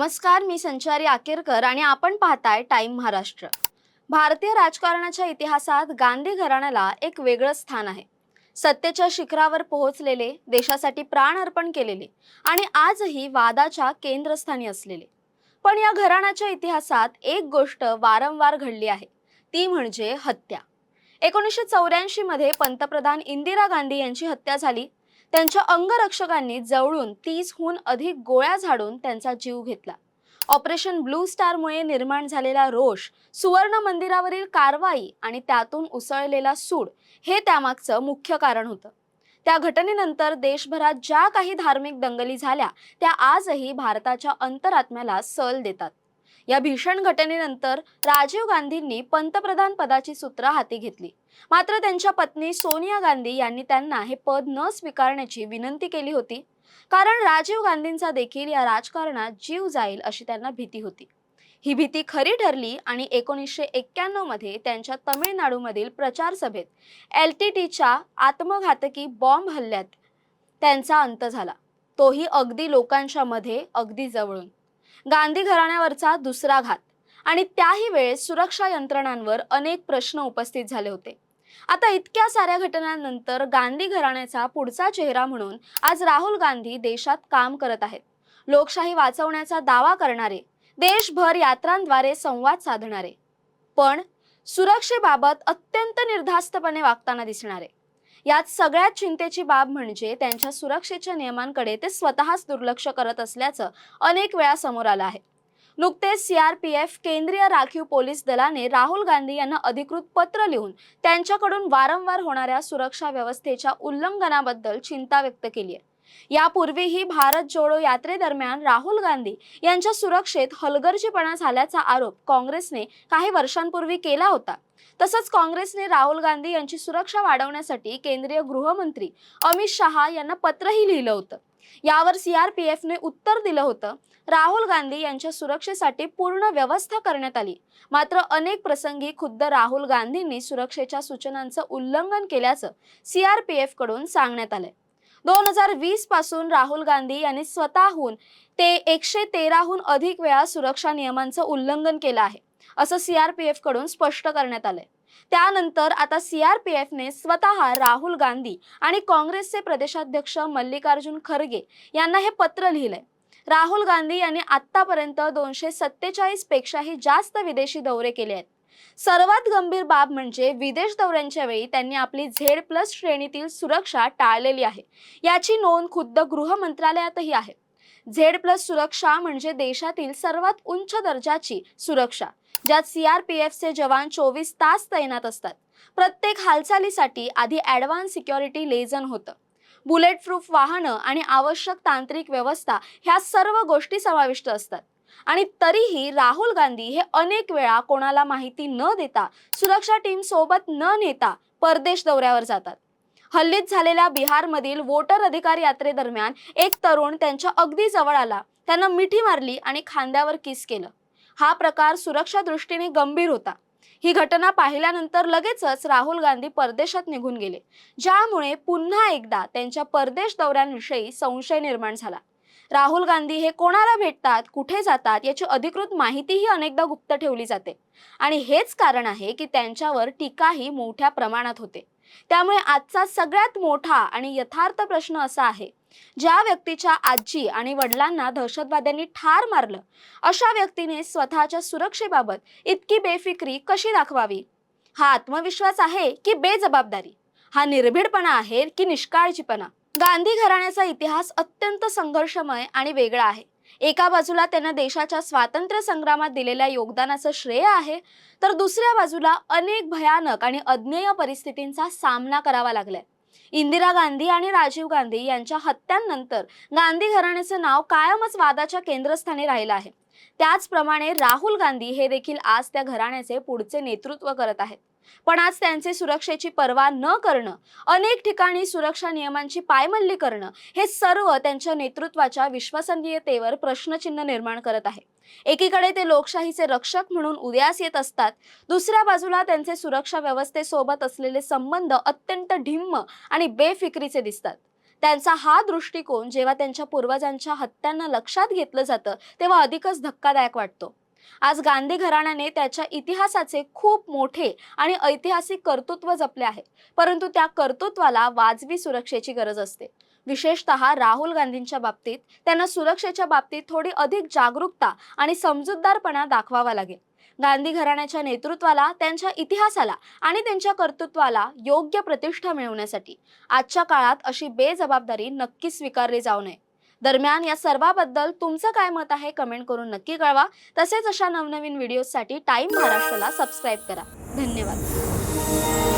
नमस्कार मी संचारी आकेरकर आणि आपण पाहताय टाइम महाराष्ट्र. भारतीय राजकारणाच्या इतिहासात गांधी घराण्याला एक वेगळं स्थान आहे. सत्तेच्या शिखरावर पोहोचलेले देशासाठी प्राण अर्पण केलेले आणि आजही वादाच्या केंद्रस्थानी असलेले. पण या घराण्याच्या इतिहासात एक गोष्ट वारंवार घडली आहे. ती म्हणजे हत्या. एकोणीसशे चौऱ्याऐंशी मध्ये पंतप्रधान इंदिरा गांधी यांची हत्या झाली. त्यांच्या अंगरक्षकांनी जवळून तीसहून अधिक गोळ्या झाडून त्यांचा जीव घेतला. ऑपरेशन ब्लू स्टारमुळे निर्माण झालेला रोष सुवर्ण मंदिरावरील कारवाई आणि त्यातून उसळलेला सूड हे त्यामागचं मुख्य कारण होतं. त्या घटनेनंतर देशभरात ज्या काही धार्मिक दंगली झाल्या त्या आजही भारताच्या अंतरात्म्याला सल देतात. या भीषण घटनेनंतर राजीव गांधींनी पंतप्रधान पदाची सूत्र हाती घेतली. मात्र त्यांच्या पत्नी सोनिया गांधी यांनी त्यांना हे पद न स्वीकारण्याची विनंती केली होती. कारण राजीव गांधींचा देखील या राजकारणात जीव जाईल अशी त्यांना भीती होती. ही भीती खरी ठरली आणि एकोणीसशे एक्क्याण्णवमध्ये त्यांच्या तमिळनाडूमधील प्रचार सभेत एल टी टीच्या आत्मघातकी बॉम्ब हल्ल्यात त्यांचा अंत झाला. तोही अगदी लोकांच्या मध्ये अगदी जवळून. गांधी घराण्यावरचा दुसरा घात. आणि त्याही वेळेस सुरक्षा यंत्रणांवर अनेक प्रश्न उपस्थित झाले होते. आता इतक्या साऱ्या घटनांनंतर गांधी घराण्याचा पुढचा चेहरा म्हणून आज राहुल गांधी देशात काम करत आहेत. लोकशाही वाचवण्याचा दावा करणारे देशभर यात्रांद्वारे संवाद साधणारे. पण सुरक्षेबाबत अत्यंत निर्धास्तपणे वागताना दिसणारे. यात सगळ्यात चिंतेची बाब म्हणजे त्यांच्या सुरक्षेच्या नियमांकडे ते स्वतःच दुर्लक्ष करत असल्याचं अनेक वेळा समोर आलं आहे. नुकतेच सीआरपीएफ केंद्रीय राखीव पोलीस दलाने राहुल गांधी यांना अधिकृत पत्र लिहून त्यांच्याकडून वारंवार होणाऱ्या सुरक्षा व्यवस्थेच्या उल्लंघनाबद्दल चिंता व्यक्त केली आहे. यापूर्वीही भारत जोडो यात्रेदरम्यान राहुल गांधी यांच्या सुरक्षेत हलगर्जीपणा झाल्याचा आरोप काँग्रेसने काही वर्षांपूर्वी केला होता. तसंच काँग्रेसने राहुल गांधी यांची सुरक्षा वाढवण्यासाठी केंद्रीय गृहमंत्री अमित शहा यांना पत्रही लिहिलं होतं. यावर सीआरपीएफने उत्तर दिलं होतं. राहुल गांधी यांच्या सुरक्षेसाठी पूर्ण व्यवस्था करण्यात आली. मात्र अनेक प्रसंगी खुद्द राहुल गांधींनी सुरक्षेच्या सूचनांचं उल्लंघन केल्याचं सीआरपीएफकडून सांगण्यात आलंय. दोन हजार वीसपासून राहुल गांधी यांनी स्वतःहून ते एकशे तेराहून अधिक वेळा सुरक्षा नियमांचं उल्लंघन केलं आहे. असं सीआरपीएफकडून स्पष्ट करण्यात आलंय. त्यानंतर आता सीआरपीएफने स्वतः राहुल गांधी आणि काँग्रेसचे प्रदेशाध्यक्ष मल्लिकार्जुन खरगे यांना हे पत्र लिहिलंय. राहुल गांधी यांनी आतापर्यंत दोनशे सत्तेचाळीस पेक्षाही जास्त विदेशी दौरे केले आहेत. सर्वात गंभीर बाब म्हणजे विदेश दौऱ्यांच्या वेळी त्यांनी आपली झेड प्लस श्रेणीतील सुरक्षा टाळलेली आहे. याची नोंद खुद्द गृह मंत्रालयातही आहे. झेड प्लस सुरक्षा म्हणजे देशातील सर्वात उंच दर्जाची सुरक्षा. ज्यात सीआरपीएफचे जवान चोवीस तास तैनात असतात. प्रत्येक हालचालीसाठी आधी ॲडव्हान्स सिक्युरिटी लेझन होतं. बुलेट प्रूफ वाहनं आणि आवश्यक तांत्रिक व्यवस्था ह्या सर्व गोष्टी समाविष्ट असतात. आणि तरीही राहुल गांधी हे अनेक वेळा कोणाला माहिती न देता सुरक्षा टीम सोबत न नेता परदेश दौऱ्यावर जातात. हल्लीत झालेल्या बिहारमधील वोटर अधिकार यात्रेदरम्यान एक तरुण त्यांच्या अगदी जवळ आला. त्यांना मिठी मारली आणि खांद्यावर किस केलं. हा प्रकार सुरक्षा दृष्टीने गंभीर होता. ही घटना पाहिल्यानंतर लगेचच राहुल गांधी परदेशात निघून गेले ज्यामुळे पुन्हा एकदा त्यांच्या परदेश दौऱ्यांविषयी संशय निर्माण झाला. राहुल गांधी हे कोणाला भेटतात कुठे जातात याची अधिकृत माहितीही अनेकदा गुप्त ठेवली जाते. आणि हेच कारण आहे की त्यांच्यावर टीकाही मोठ्या प्रमाणात होते. त्यामुळे आजचा सगळ्यात मोठा आणि यथार्थ प्रश्न असा आहे ज्या व्यक्तीच्या आजी आणि वडिलांना दहशतवाद्यांनी ठार मारलं अशा व्यक्तीने स्वतःच्या सुरक्षेबाबत इतकी बेफिक्री कशी दाखवावी? हा आत्मविश्वास आहे की बेजबाबदारी? हा निर्भीडपणा आहे की निष्काळजीपणा? गांधी घराण्याचा इतिहास अत्यंत संघर्षमय आणि वेगळा आहे. एका बाजूला त्यांना देशाच्या स्वातंत्र्य संग्रामात दिलेल्या योगदानाचं श्रेय आहे तर दुसऱ्या बाजूला अनेक भयानक आणि अज्ञेय परिस्थितींचा सामना करावा लागलाय. इंदिरा गांधी आणि राजीव गांधी यांच्या हत्यांनंतर गांधी घराण्याचं नाव कायमच वादाच्या केंद्रस्थानी राहिलं आहे. त्याचप्रमाणे राहुल गांधी हे देखील आज त्या घराण्याचे पुढचे नेतृत्व करत आहेत. पण आज त्यांचे सुरक्षेची पर्वा न करणं अनेक ठिकाणी सुरक्षा नियमांची पायमल्ली करणं हे सर्व त्यांच्या नेतृत्वाच्या विश्वसनीयतेवर प्रश्नचिन्ह निर्माण करत आहे. एकीकडे ते लोकशाहीचे रक्षक म्हणून उदयास येत असतात दुसऱ्या बाजूला त्यांचे सुरक्षा व्यवस्थेसोबत असलेले संबंध अत्यंत ढिम्म आणि बेफिक्रीचे दिसतात. त्यांचा हा दृष्टिकोन जेव्हा त्यांच्या पूर्वजांच्या हत्यांना लक्षात घेतलं जातं तेव्हा अधिकच धक्कादायक वाटतो. आज गांधी घराण्याने त्याच्या इतिहासाचे खूप मोठे आणि ऐतिहासिक कर्तृत्व जपले आहे. परंतु त्या कर्तृत्वाला वाजवी सुरक्षेची गरज असते. विशेषतः राहुल गांधींच्या बाबतीत त्यांना सुरक्षेच्या बाबतीत थोडी अधिक जागरूकता आणि समजूतदारपणा दाखवावा लागेल. गांधी घराण्याच्या नेतृत्वाला त्यांच्या इतिहासाला आणि त्यांच्या कर्तृत्वाला योग्य प्रतिष्ठा मिळवण्यासाठी आजच्या काळात अशी बेजबाबदारी नक्की स्वीकारली जाऊ नये. दरम्यान या सर्वाबद्दल तुमचं काय मत आहे कमेंट करून नक्की कळवा. तसेच अशा नवनवीन व्हिडिओसाठी टाईम महाराष्ट्राला सबस्क्राईब करा. धन्यवाद.